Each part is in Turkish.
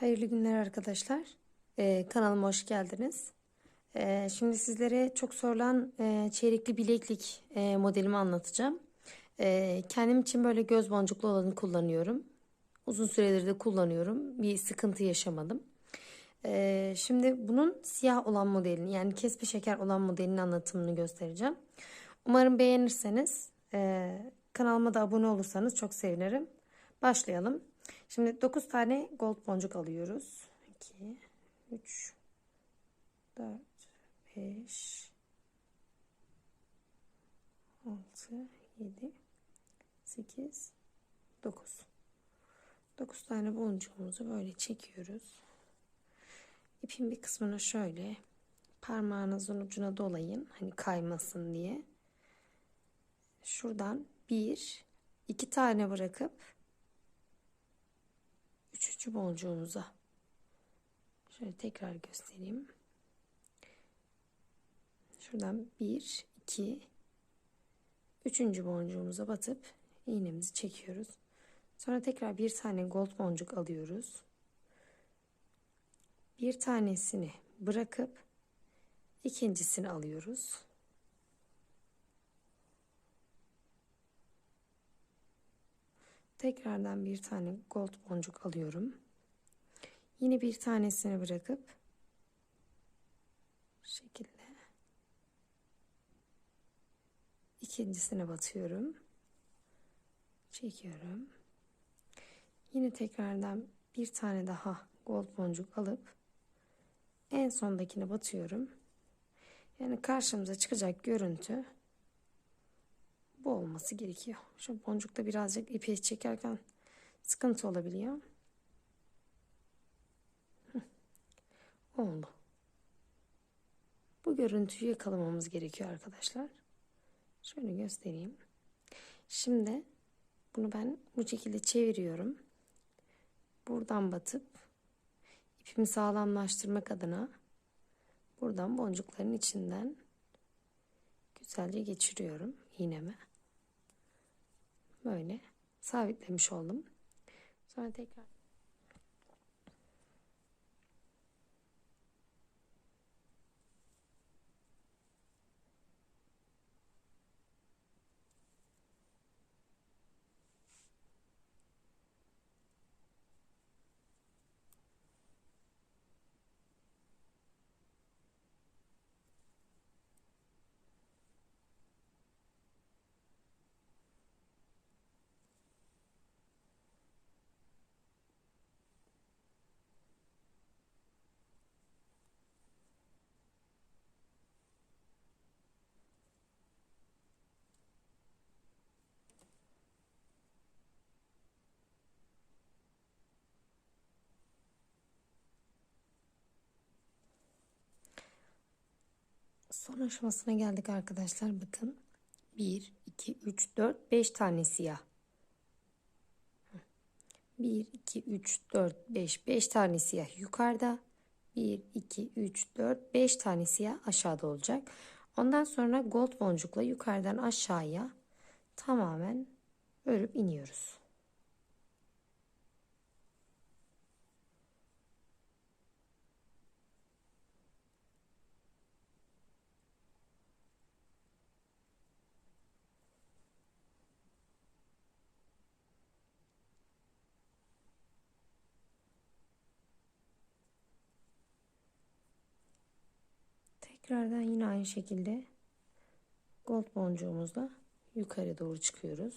Hayırlı günler arkadaşlar. Ee, kanalıma hoş geldiniz. Ee, şimdi sizlere çok sorulan e, çeyrekli bileklik e, modelimi anlatacağım. Ee, kendim için böyle göz boncuklu olanı kullanıyorum. Uzun süredir de kullanıyorum. Bir sıkıntı yaşamadım. Ee, şimdi bunun siyah olan modelini yani kesme şeker olan modelinin anlatımını göstereceğim. Umarım beğenirseniz e, kanalıma da abone olursanız çok sevinirim. Başlayalım. Şimdi 9 tane gold boncuk alıyoruz. 2, 3, 4, 5, 6, 7, 8, 9. 9 tane boncuğumuzu böyle çekiyoruz. İpin bir kısmını şöyle parmağınızın ucuna dolayın. Hani kaymasın diye. Şuradan bir, iki tane bırakıp üçüncü boncuğumuza şöyle tekrar göstereyim. Şuradan bir, iki, üçüncü boncuğumuza batıp iğnemizi çekiyoruz. Sonra tekrar bir tane gold boncuk alıyoruz. Bir tanesini bırakıp ikincisini alıyoruz. Tekrardan bir tane gold boncuk alıyorum. Yine bir tanesini bırakıp şu şekilde ikincisine batıyorum. Çekiyorum. Yine tekrardan bir tane daha gold boncuk alıp en sondakine batıyorum. Yani karşımıza çıkacak görüntü bu olması gerekiyor. Şu boncukta birazcık ipi çekerken sıkıntı olabiliyor. Oldu. Bu görüntüyü yakalamamız gerekiyor arkadaşlar. Şöyle göstereyim. Şimdi bunu ben bu şekilde çeviriyorum. Buradan batıp ipimi sağlamlaştırmak adına buradan boncukların içinden güzelce geçiriyorum iğneme. Böyle sabitlemiş oldum. Sonra tekrar Son aşamasına geldik arkadaşlar. Bakın. 1, 2, 3, 4, 5 tane siyah. 1, 2, 3, 4, 5. 5 tane siyah yukarıda. 1, 2, 3, 4, 5 tane siyah aşağıda olacak. Ondan sonra gold boncukla yukarıdan aşağıya tamamen örüp iniyoruz. Tekrardan yine aynı şekilde gold boncuğumuzla yukarı doğru çıkıyoruz.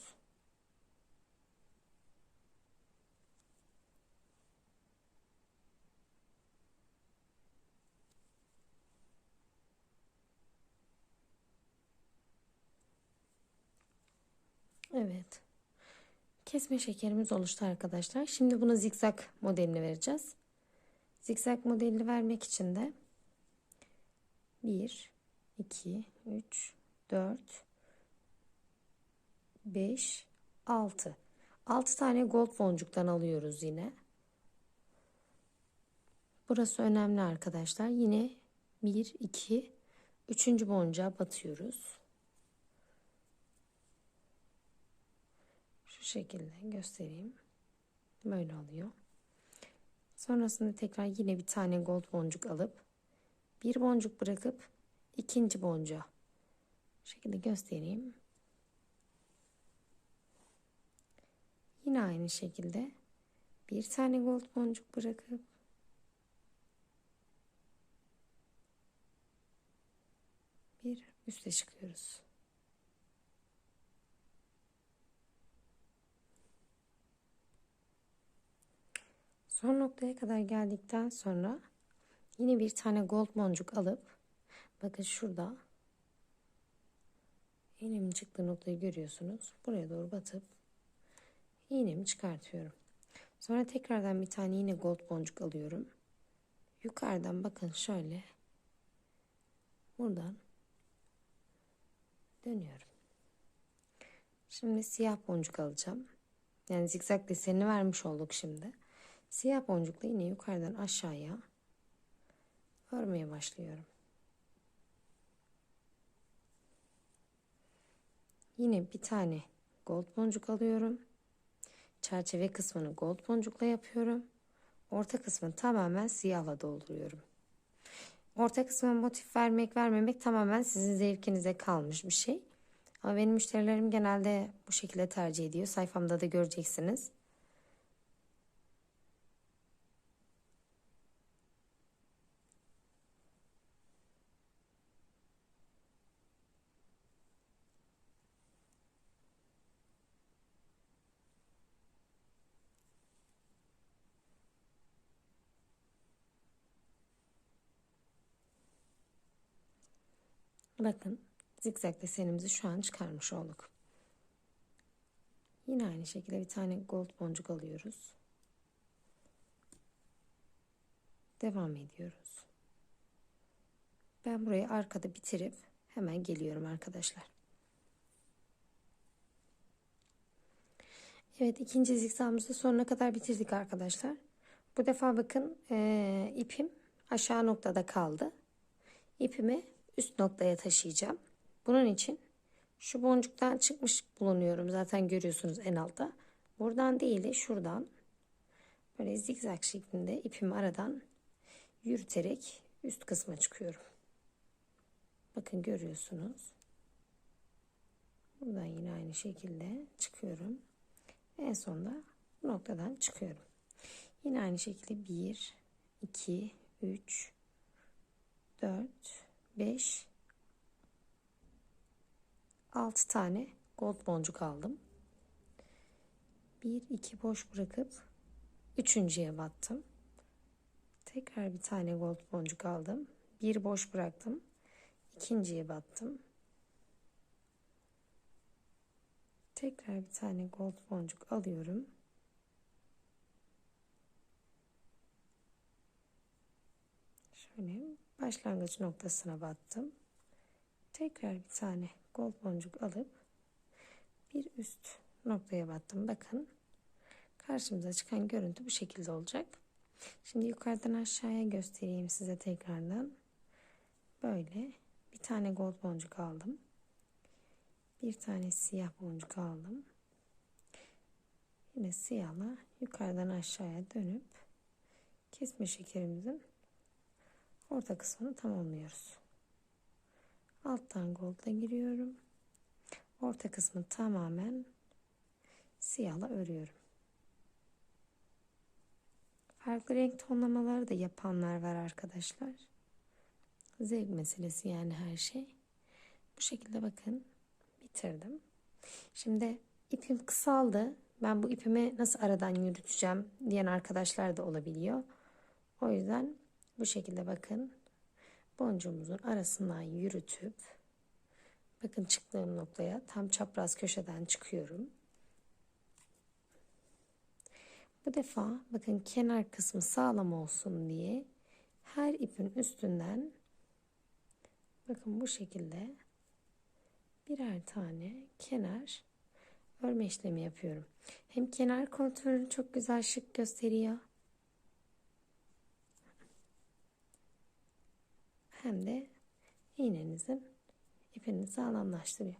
Evet. Kesme şekerimiz oluştu arkadaşlar. Şimdi buna zikzak modelini vereceğiz. Zikzak modelini vermek için de 1, 2, 3, 4, 5, 6. 6 tane gold boncuktan alıyoruz yine. Burası önemli arkadaşlar. Yine 1, 2, 3. boncuğa batıyoruz. Şu şekilde göstereyim. Böyle oluyor. Sonrasında tekrar yine bir tane gold boncuk alıp bir boncuk bırakıp ikinci boncuğa bu şekilde göstereyim. Yine aynı şekilde bir tane gold boncuk bırakıp bir üste çıkıyoruz. Son noktaya kadar geldikten sonra yine bir tane gold boncuk alıp bakın şurada iğnemin çıktığı noktayı görüyorsunuz. Buraya doğru batıp iğnemi çıkartıyorum. Sonra tekrardan bir tane yine gold boncuk alıyorum. Yukarıdan bakın şöyle buradan dönüyorum. Şimdi siyah boncuk alacağım. Yani zikzak desenini vermiş olduk şimdi. Siyah boncukla yine yukarıdan aşağıya örmeye başlıyorum. Yine bir tane gold boncuk alıyorum. Çerçeve kısmını gold boncukla yapıyorum. Orta kısmını tamamen siyahla dolduruyorum. Orta kısmına motif vermek vermemek tamamen sizin zevkinize kalmış bir şey. Ama benim müşterilerim genelde bu şekilde tercih ediyor. Sayfamda da göreceksiniz. Bakın zikzak desenimizi şu an çıkarmış olduk. Yine aynı şekilde bir tane gold boncuk alıyoruz. Devam ediyoruz. Ben burayı arkada bitirip hemen geliyorum arkadaşlar. Evet ikinci zikzağımızı sonuna kadar bitirdik arkadaşlar. Bu defa bakın e, ipim aşağı noktada kaldı. İpimi üst noktaya taşıyacağım. Bunun için şu boncuktan çıkmış bulunuyorum. Zaten görüyorsunuz en altta. Buradan değil de şuradan böyle zikzak şeklinde ipimi aradan yürüterek üst kısma çıkıyorum. Bakın görüyorsunuz. Buradan yine aynı şekilde çıkıyorum. En sonunda noktadan çıkıyorum. Yine aynı şekilde 1, 2, 3, 4, 5 6 tane gold boncuk aldım. 1 2 boş bırakıp üçüncüye battım. Tekrar bir tane gold boncuk aldım. Bir boş bıraktım. ikinciye battım. Tekrar bir tane gold boncuk alıyorum. Şöyle başlangıç noktasına battım. Tekrar bir tane gold boncuk alıp bir üst noktaya battım. Bakın karşımıza çıkan görüntü bu şekilde olacak. Şimdi yukarıdan aşağıya göstereyim size tekrardan. Böyle bir tane gold boncuk aldım. Bir tane siyah boncuk aldım. Yine siyahla yukarıdan aşağıya dönüp kesme şekerimizin orta kısmını tamamlıyoruz. Alttan gold'a giriyorum. Orta kısmı tamamen siyahla örüyorum. Farklı renk tonlamaları da yapanlar var arkadaşlar. Zevk meselesi yani her şey. Bu şekilde bakın bitirdim. Şimdi ipim kısaldı. Ben bu ipimi nasıl aradan yürüteceğim diyen arkadaşlar da olabiliyor. O yüzden bu şekilde bakın boncuğumuzun arasından yürütüp bakın çıktığım noktaya tam çapraz köşeden çıkıyorum. Bu defa bakın kenar kısmı sağlam olsun diye her ipin üstünden bakın bu şekilde birer tane kenar örme işlemi yapıyorum. Hem kenar kontrolünü çok güzel şık gösteriyor. Hem de iğnenizin ipini sağlamlaştırıyor.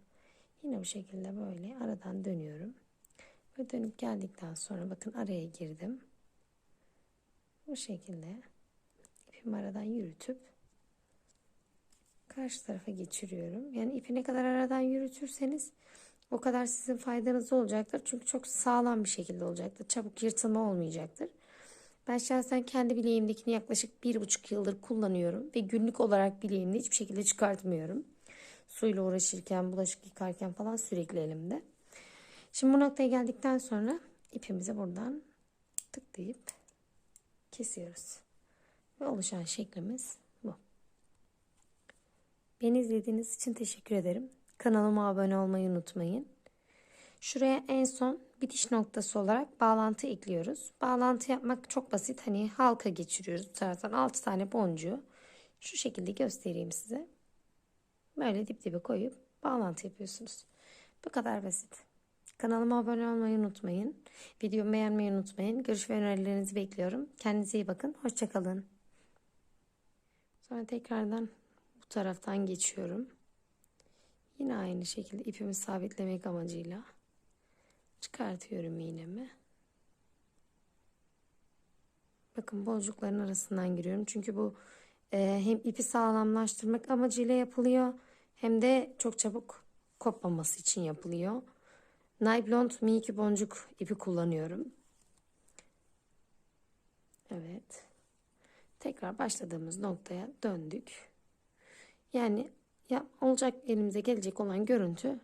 Yine bu şekilde böyle aradan dönüyorum. Ve dönüp geldikten sonra bakın araya girdim. bu şekilde ipimi aradan yürütüp karşı tarafa geçiriyorum. Yani ipi ne kadar aradan yürütürseniz o kadar sizin faydanız olacaktır. Çünkü çok sağlam bir şekilde olacaktır. Çabuk yırtılma olmayacaktır. Ben şahsen kendi bileğimdekini yaklaşık bir buçuk yıldır kullanıyorum. Ve günlük olarak bileğimde hiçbir şekilde çıkartmıyorum. Suyla uğraşırken, bulaşık yıkarken falan sürekli elimde. Şimdi bu noktaya geldikten sonra ipimizi buradan tıklayıp kesiyoruz. Ve oluşan şeklimiz bu. Beni izlediğiniz için teşekkür ederim. Kanalıma abone olmayı unutmayın. Şuraya en son bitiş noktası olarak bağlantı ekliyoruz. Bağlantı yapmak çok basit. Hani halka geçiriyoruz bu taraftan 6 tane boncuğu. Şu şekilde göstereyim size. Böyle dip dibe koyup bağlantı yapıyorsunuz. Bu kadar basit. Kanalıma abone olmayı unutmayın. Videomu beğenmeyi unutmayın. Görüş ve önerilerinizi bekliyorum. Kendinize iyi bakın. Hoşçakalın. Sonra tekrardan bu taraftan geçiyorum. Yine aynı şekilde ipimi sabitlemek amacıyla çıkartıyorum iğnemi. Bakın boncukların arasından giriyorum. Çünkü bu e, hem ipi sağlamlaştırmak amacıyla yapılıyor hem de çok çabuk kopmaması için yapılıyor. Nyblond mini boncuk ipi kullanıyorum. Evet. Tekrar başladığımız noktaya döndük. Yani ya olacak elimize gelecek olan görüntü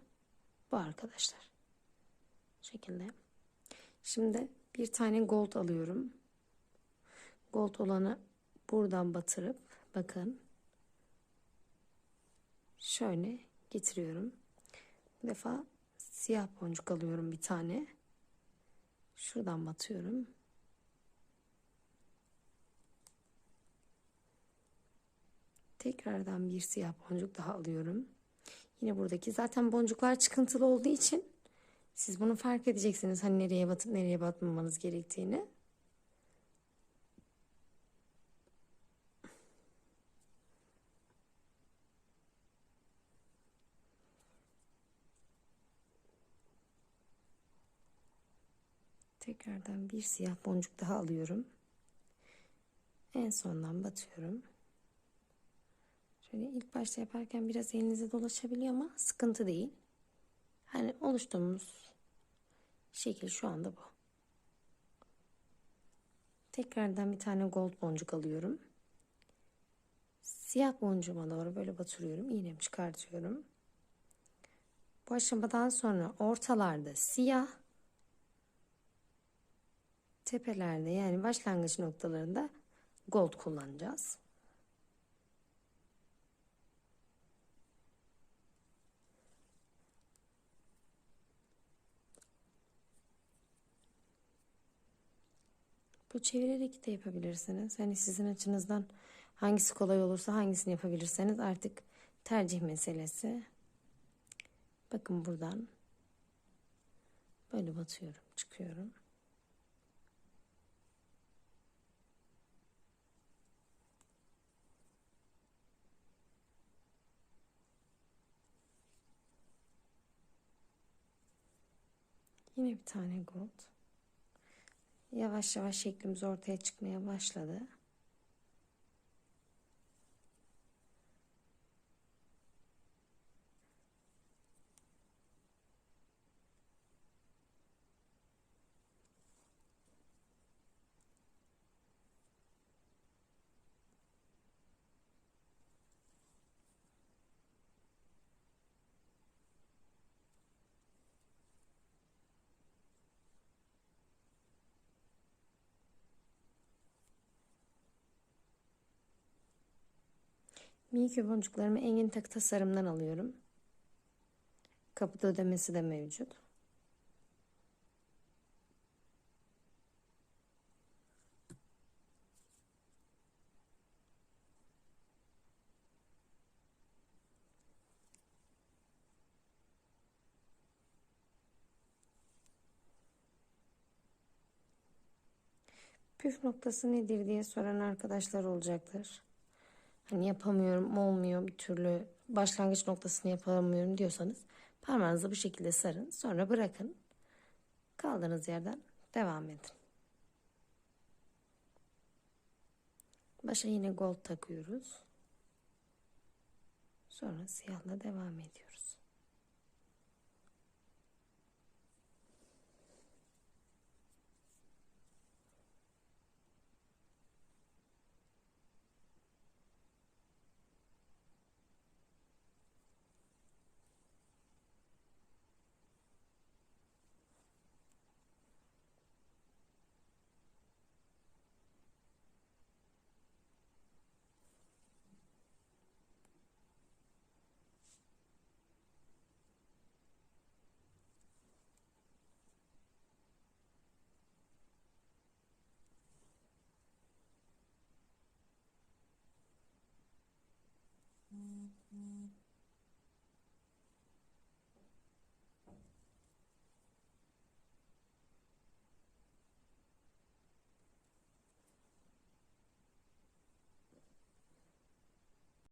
bu arkadaşlar. Şekilde. Şimdi bir tane gold alıyorum. Gold olanı buradan batırıp bakın şöyle getiriyorum. Bu defa siyah boncuk alıyorum bir tane. Şuradan batıyorum. Tekrardan bir siyah boncuk daha alıyorum. Yine buradaki zaten boncuklar çıkıntılı olduğu için siz bunu fark edeceksiniz. Hani nereye batıp nereye batmamanız gerektiğini. Tekrardan bir siyah boncuk daha alıyorum. En sondan batıyorum. Şöyle ilk başta yaparken biraz elinize dolaşabiliyor ama sıkıntı değil. Hani oluştuğumuz şekil şu anda bu. Tekrardan bir tane gold boncuk alıyorum. Siyah boncuğuma doğru böyle batırıyorum. İğnemi çıkartıyorum. Bu aşamadan sonra ortalarda siyah, tepelerde yani başlangıç noktalarında gold kullanacağız. Bu çevirerek de yapabilirsiniz. Hani sizin açınızdan hangisi kolay olursa hangisini yapabilirseniz artık tercih meselesi. Bakın buradan böyle batıyorum, çıkıyorum. Yine bir tane gold. Yavaş yavaş şeklimiz ortaya çıkmaya başladı. Minikü boncuklarımı engin takı tasarımdan alıyorum. Kapıda ödemesi de mevcut. Püf noktası nedir diye soran arkadaşlar olacaktır. Hani yapamıyorum, olmuyor bir türlü başlangıç noktasını yapamıyorum diyorsanız parmağınızı bu şekilde sarın. Sonra bırakın. Kaldığınız yerden devam edin. Başa yine gold takıyoruz. Sonra siyahla devam ediyoruz.